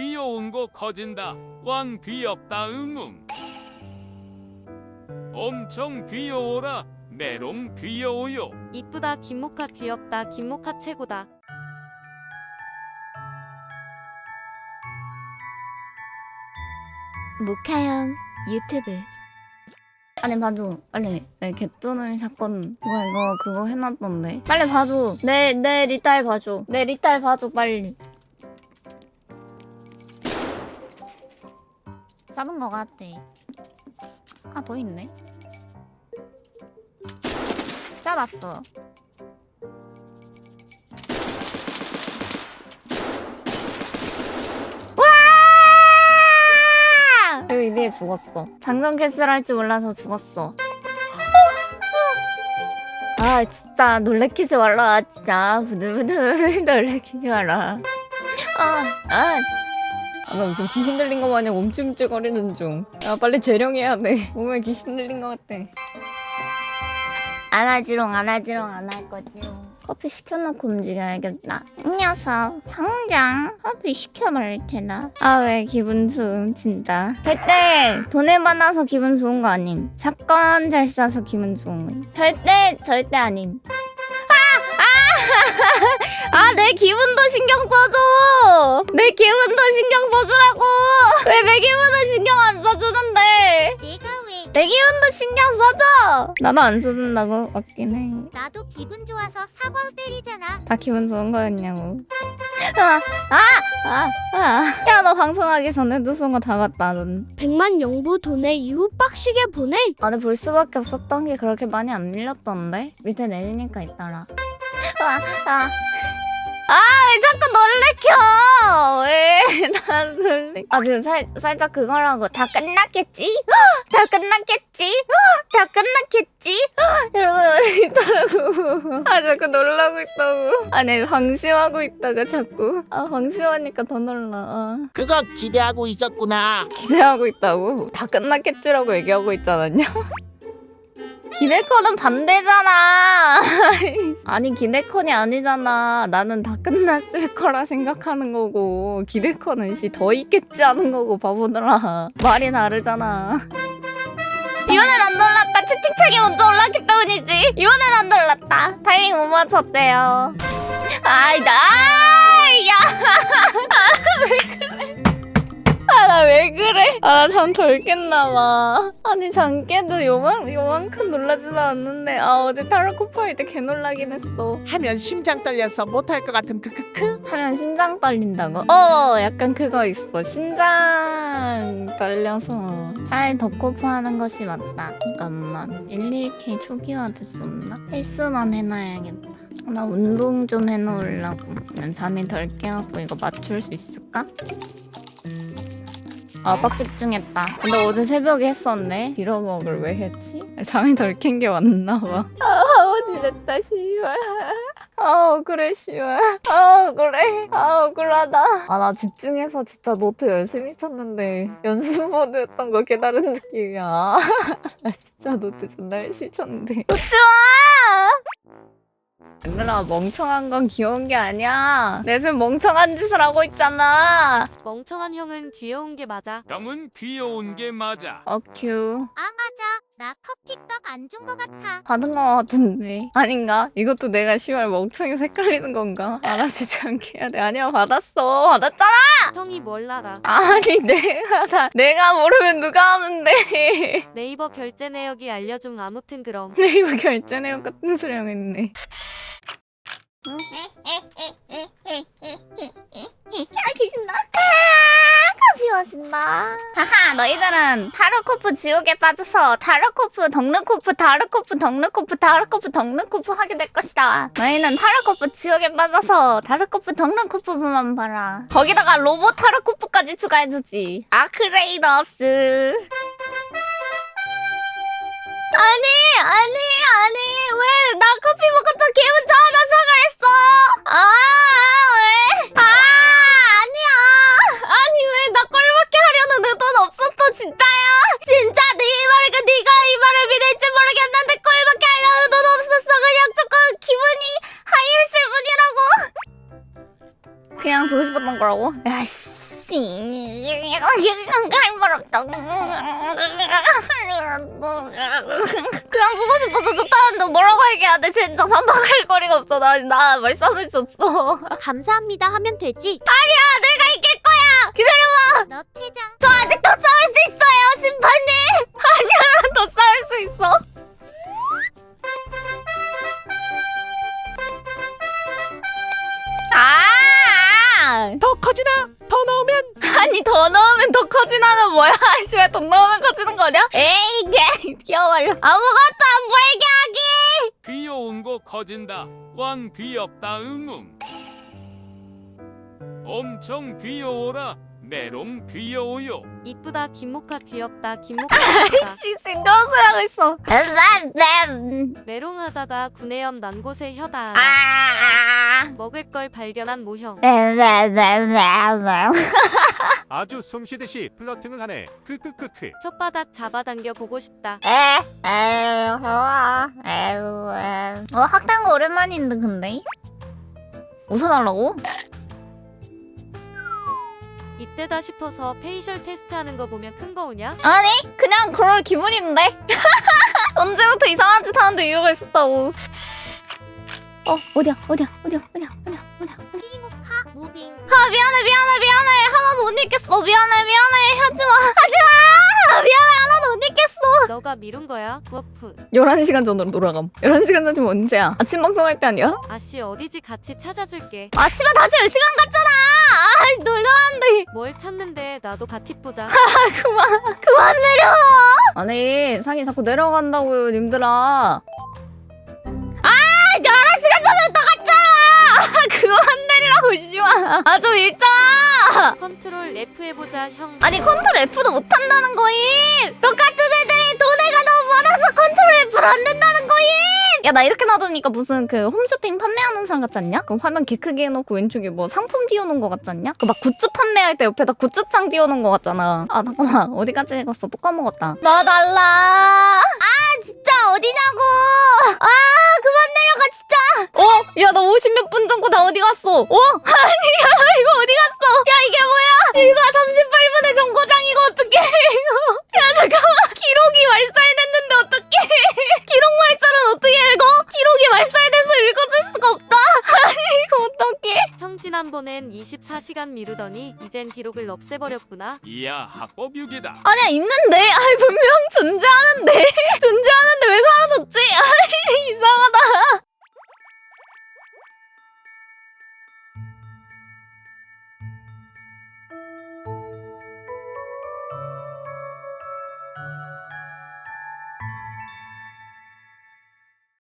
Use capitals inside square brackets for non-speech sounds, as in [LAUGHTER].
귀여운 거 커진다. 왕 귀엽다 응응. 엄청 귀여워라. 메롱 귀여워요. 이쁘다 김모카 귀엽다 김모카 최고다 모카형 유튜브 아니 봐줘 빨리 내 개쩌는 사건 뭐야 이거 그거 해놨던데 빨리 봐줘 내 내 리딸 봐줘 내 리딸 봐줘 빨리 잡은 거 같아 아더 있네 잡았어 와! 그리고 이리에 죽었어. 장전 캐스를 할 줄 몰라서 죽었어. 아 진짜 놀래키지 말라 진짜 부들부들 [LAUGHS] 놀래키지 마라 아아 아, 나 무슨 귀신 들린 거 마냥 움찔움찔거리는 중야 빨리 재령해야 돼. [LAUGHS] 몸에 귀신 들린 거 같아. 안 하지롱 안 하지롱 안 할 거지롱 커피 시켜놓고 움직여야겠다. 이 녀석 당장 커피 시켜버릴 테나 아 왜 기분 좋음 진짜. 절대 돈을 받아서 기분 좋은 거 아님. 사건 잘 싸서 기분 좋은 거 절대 절대 아님 아 내 기분도 신경 써줘 내 기분도 신경 써주라고 왜 내 기분은 신경 안 써주는데 왜내 기분도 신경 써줘 나도 안 써준다고 맞긴 해 나도 기분 좋아서 사과로 때리잖아. 다 기분 좋은 거였냐고. 아, 아, 아, 아. 야, 너 방송하기 쏜거다 봤다, 넌. 100만 영부 돈에 이후 빡시게 보내. 아, 근데 볼 수밖에 없었던 게 그렇게 많이 안 밀렸던데? 밑에 내리니까 있더라. 아, 아. 아, 왜 자꾸 놀래켜! 왜, [LAUGHS] 나 놀래. 아, 지금 살, 살짝 그거라고. 다 끝났겠지? [GASPS] 다 끝났겠지? [GASPS] 다 끝났겠지? [GASPS] 이러고 있다고. [LAUGHS] 아, 자꾸 놀라고 있다고. 아니, 방심하고 있다가 자꾸. 아, 방심하니까 더 놀라. 아. 그거 기대하고 있었구나. 기대하고 있다고. 다 끝났겠지라고 얘기하고 않았냐? [LAUGHS] 기네컨은 반대잖아. [LAUGHS] 아니 기네컨이 아니잖아. 나는 다 끝났을 거라 생각하는 거고 기네컨은 씨 더 있겠지 하는 거고 바보들아. 말이 다르잖아. 이번엔 안 놀랐다. 채팅창이 먼저 올랐기 때문이지. 이번엔 안 놀랐다. 타이밍 못 맞췄대요. 아이 나, 야. [LAUGHS] 아, 나 왜 그래? 아, 나 잠 덜 깼나 봐. 아니, 잠 깨도 요만, 요만큼 놀라지도 않는데. 아, 어제 타로코파 할 때 개 놀라긴 했어. 하면 심장 떨려서 못할 것 같음 크크크. 하면 심장 떨린다고? 어, 약간 그거 있어. 심장 떨려서. 차라리 덕코프 하는 것이 맞다. 잠깐만. 11K 초기화 됐었나? 헬스만 해놔야겠다. 나 운동 좀 해놓으려고. 난 잠이 덜 깨갖고 이거 맞출 수 있을까? 아, 빡 집중했다. 근데 어제 새벽에 했었네. 빌어먹을 왜 했지? 잠이 덜 깬게 맞나 봐. 아, 어지 됐다, 씨발. 아, 그래, 씨발. 아, 그래. 아, 억울하다. 아, 나 집중해서 진짜 노트 열심히 쳤는데 연습 모드였던 거 깨달은 느낌이야. [LAUGHS] 나 진짜 노트 존나 열심히 쳤는데. 웃지 마! 얘들아, 멍청한 건 귀여운 게 아니야. 내 지금 멍청한 짓을 하고 있잖아. 멍청한 형은 귀여운 게 맞아 형은 귀여운 게 맞아. 어큐. 아 맞아. 나 커피값 안 준 거 같아. 받은 거 같은데. 아닌가? 이것도 내가 시발 멍청이 헷갈리는 건가? 알아주지 않게 해야 돼. 아니야 받았어. 받았잖아! 형이 뭘 알아 아니 내가 다 내가 모르면 누가 하는데. 네이버 결제 내역이 알려줌 아무튼 그럼. 네이버 결제 내역 같은 소리 하고 있네. 아 귀신다 마신다. 하하 너희들은 타르코프 지옥에 빠져서 타르코프 덕르코프 타르코프 덕르코프 타르코프 덕르코프 하게 될 것이다. 너희는 타르코프 지옥에 빠져서 타르코프 덕르코프만 봐라. 거기다가 로봇 타르코프까지 추가해주지. 아크레이너스 거라고? 야씨 그냥 쓰고 싶어서 좋다는데 뭐라고 얘기해야 돼? 진짜 반박할 거리가 없어. 나, 나 말싸움할 수 없어. 감사합니다 하면 되지. 내가 이길 거야! 기다려봐! 너 퇴장. 저 아직 더 싸울 수 있어요, 심판님! 아니야, 더싸 거냐? 에이 개 귀여워요. 아무것도 안 보이게 하기. 귀여운 거 커진다. 왕 귀엽다 음음. 엄청 귀여워라. 메롱 귀여워요. 이쁘다 김모카 귀엽다 김모카 귀엽다 씨 징그러운 소리 하고 있어. 메롱하다가 구내염 난 곳에 혀다 아. 먹을 걸 발견한 모형 [LAUGHS] 아주 숨쉬듯이 플러팅을 하네. 크크크크. 혓바닥 잡아당겨 보고 싶다 어 학당 거 오랜만인데 근데 웃어달라고? 이때다 싶어서 페이셜 테스트 하는 거 보면 큰 거 오냐? 아니 그냥 그럴 기분인데. [LAUGHS] 언제부터 이상한 짓 하는데 이유가 있었다고. 어 어디야 어디야 어디야 어디야 어디야 어디야 무빙. 아 미안해 미안해 미안해. 하나도 못 읽겠어. 미안해 미안해. 하지마 하지마. 미안해 하나도 못 읽겠어. 너가 미룬 거야? 워프. 11시간 전으로 돌아감. 11시간 전이면 언제야? 아침 방송할 때 아니야? 아씨 어디지? 같이 찾아줄게. 아 씨발 다시 10시간 갔잖아. 아이 놀라는데. 뭘 찾는데? 나도 같이 보자 [LAUGHS] 그만 그만 내려. 아니 상이 자꾸 내려간다고요 님들아. 아 11시간 전으로 또 갔잖아. 아, 그만 내리라고 씨발 아좀 읽자. 컨트롤 F 해보자 형. 아니 컨트롤 F도 못 한다는 거임. 똑같은 애들이 돈을 너무 많아서 컨트롤 F도 안 된다는 거임. 야 나 이렇게 놔두니까 무슨 그 홈쇼핑 판매하는 사람 같지 않냐? 그 화면 개 크게 해놓고 왼쪽에 뭐 상품 띄워놓은 거 같지 않냐? 그 막 굿즈 판매할 때 옆에다 굿즈창 띄워놓은 거 같잖아. 아 잠깐만. 어디까지 읽었어? 또 까먹었다. 나 달라. 아 진짜 어디냐고 지난번엔 24시간 미루더니 이젠 기록을 없애버렸구나 이야 학법 유기다. 아니야 있는데 아니 분명 [LAUGHS] 존재하는데 [LAUGHS] 존재하는데 왜 사라졌지? 아니